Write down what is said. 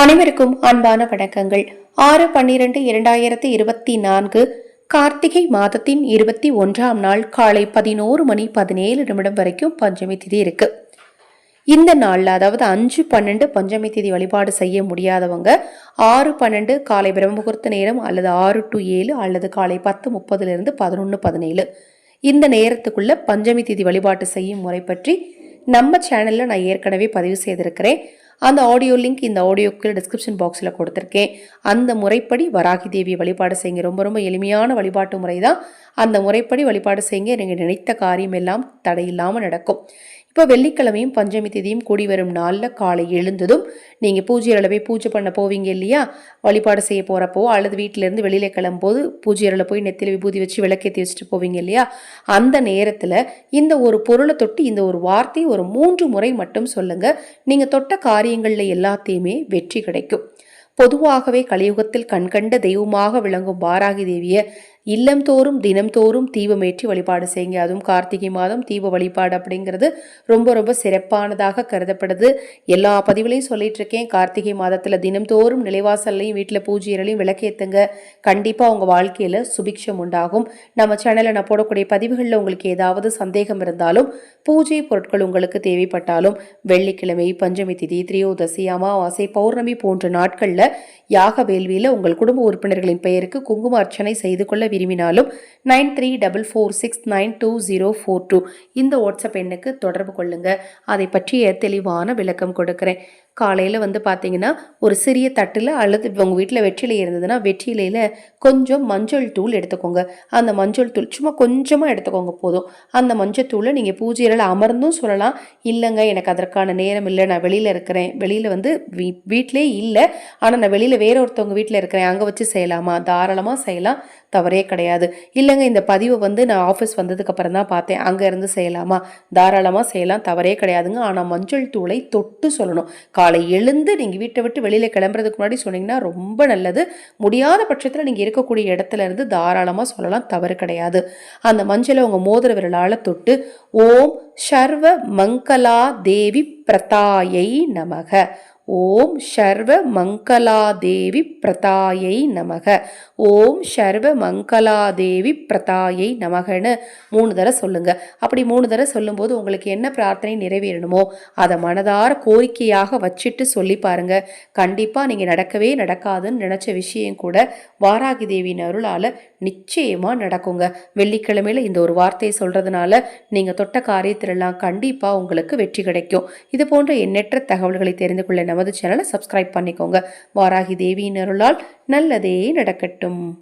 அனைவருக்கும் அன்பான வணக்கங்கள். ஆறு பன்னிரண்டு இரண்டாயிரத்தி இருபத்தி நான்கு கார்த்திகை மாதத்தின் இருபத்தி ஒன்றாம் நாள் காலை பதினோரு மணி பதினேழு நிமிடம் வரைக்கும் பஞ்சமி திதி இருக்கு. இந்த நாளில் அதாவது அஞ்சு பன்னெண்டு பஞ்சமி திதி வழிபாடு செய்ய முடியாதவங்க ஆறு பன்னெண்டு காலை பிரம்மமுகூர்த்த நேரம் அல்லது ஆறு டு ஏழு அல்லது காலை பத்து முப்பதுலேருந்து பதினொன்று பதினேழு. இந்த நேரத்துக்குள்ள பஞ்சமி திதி வழிபாட்டு செய்யும் முறை பற்றி நம்ம சேனலில் நான் ஏற்கனவே பதிவு செய்திருக்கிறேன். அந்த ஆடியோ லிங்க் இந்த ஆடியோக்கு டிஸ்கிரிப்ஷன் பாக்ஸில் கொடுத்துருக்கேன். அந்த முறைப்படி வராகி தேவியை வழிபாடு செய்யுங்க. ரொம்ப ரொம்ப எளிமையான வழிபாட்டு முறை தான் அந்த முறைப்படி வழிபாடு செய்யுங்க. நீங்கள் நினைத்த காரியம் எல்லாம் தடையில்லாமல் நடக்கும். இப்போ வெள்ளிக்கிழமையும் பஞ்சமி திதியும் கூடி வரும் நாளில் காலை எழுந்ததும் நீங்கள் பூஜை அளவை பூஜை பண்ண போவீங்க இல்லையா? வழிபாடு செய்ய போகிறப்போ அல்லது வீட்டிலேருந்து வெளியில் கிளம்பும்போது பூஜை அறையில் போய் நெத்தில விபூதி வச்சு விளக்கேற்றி வச்சுட்டு போவீங்க இல்லையா? அந்த நேரத்தில் இந்த ஒரு பொருளை தொட்டு இந்த ஒரு வார்த்தை ஒரு மூன்று முறை மட்டும் சொல்லுங்கள் நீங்கள் தொட்ட காரியங்களில் எல்லாத்தையுமே வெற்றி கிடைக்கும். பொதுவாகவே கலியுகத்தில் கண்கண்ட தெய்வமாக விளங்கும் பாராகி தேவியை இல்லம்தோறும் தினம்தோறும் தீபமேற்றி வழிபாடு செய்யுங்க. அதுவும் கார்த்திகை மாதம் தீப வழிபாடு அப்படிங்கிறது ரொம்ப ரொம்ப சிறப்பானதாக கருதப்படுது. எல்லா பதிவுலையும் சொல்லிட்டு இருக்கேன் கார்த்திகை மாதத்தில் தினம்தோறும் நிலைவாசல்லையும் வீட்டில் பூஜைகளையும் விளக்கேற்றுங்க கண்டிப்பாக உங்கள் வாழ்க்கையில் சுபிக்ஷம் உண்டாகும். நம்ம சேனலில் நான் போடக்கூடிய பதிவுகளில் உங்களுக்கு ஏதாவது சந்தேகம் இருந்தாலும் பூஜை பொருட்கள் உங்களுக்கு தேவைப்பட்டாலும் வெள்ளிக்கிழமை பஞ்சமி திதி திரியோதசி அமாவாசை பௌர்ணமி போன்ற நாட்களில் யாக வேள்வியில் உங்கள் குடும்ப உறுப்பினர்களின் பெயருக்கு குங்கும அர்ச்சனை செய்து கொள்ள விரும்பினாலும் nine three double four six nine two zero four two இந்த வாட்ஸ்அப் எண்ணுக்கு தொடர்பு கொள்ளுங்கள் அதை பற்றிய தெளிவான விளக்கம் கொடுக்குறேன். காலையில் வந்து பார்த்தீங்கன்னா ஒரு சிறிய தட்டில் அல்லது உங்கள் வீட்டில் வெற்றிலை இருந்ததுன்னா வெற்றிலையில் கொஞ்சம் மஞ்சள் தூள் எடுத்துக்கோங்க. அந்த மஞ்சள் தூள் சும்மா கொஞ்சமாக எடுத்துக்கோங்க போதும். அந்த மஞ்சள் தூளை நீங்கள் பூஜையில் அமர்ந்தும் சொல்லலாம். இல்லைங்க எனக்கு அதற்கான நேரம் இல்லை. நான் வெளியில் இருக்கிறேன். வெளியில் வந்து வீ வீட்டிலே இல்லை. ஆனால் நான் வெளியில் வேற ஒருத்தவங்க வீட்டில் இருக்கிறேன். அங்கே வச்சு செய்யலாமா? தாராளமாக செய்யலாம். தவறே கிடையாது. இல்லைங்க இந்த பதிவை வந்து நான் ஆஃபீஸ் வந்ததுக்கப்புறம் தான் பார்த்தேன். அங்கே இருந்து செய்யலாமா? தாராளமாக செய்யலாம். தவறே கிடையாதுங்க. ஆனால் மஞ்சள் தூளை தொட்டு சொல்லணும். காலை எழுந்து நீங்கள் வீட்டை விட்டு வெளியில் கிளம்புறதுக்கு முன்னாடி சொன்னீங்கன்னா ரொம்ப நல்லது. முடியாத பட்சத்தில் நீங்கள் இருக்கக்கூடிய இடத்துல இருந்து தாராளமாக சொல்லலாம் தவறு கிடையாது. அந்த மஞ்சளை உங்கள் மோதிர விரலால் தொட்டு ஓம் சர்வ மங்களா தேவி பிரதாயை நமக. ஓம் சர்வ மங்களாதேவி பிரதாயை நமக. ஓம் சர்வ மங்களாதேவி பிரதாயை நமகன்னு மூணு தடவை சொல்லுங்க. அப்படி மூணு தடவை சொல்லும்போது உங்களுக்கு என்ன பிரார்த்தனை நிறைவேறணுமோ அதை மனதார கோரிக்கையாக வச்சுட்டு சொல்லி பாருங்க. கண்டிப்பாக நீங்கள் நடக்கவே நடக்காதுன்னு நினச்ச விஷயம் கூட வாராகி தேவியின் அருளால் நிச்சயமாக நடக்குங்க. வெள்ளிக்கிழமையில் இந்த ஒரு வார்த்தையை சொல்கிறதுனால நீங்கள் தொட்ட காரியத்திலெல்லாம் கண்டிப்பாக உங்களுக்கு வெற்றி கிடைக்கும். இது போன்ற எண்ணற்ற தகவல்களை தெரிந்து கொள்ள நமது சேனலை சப்ஸ்கிரைப் பண்ணிக்கோங்க. வாராகி தேவியின் அருளால் நல்லதே நடக்கட்டும்.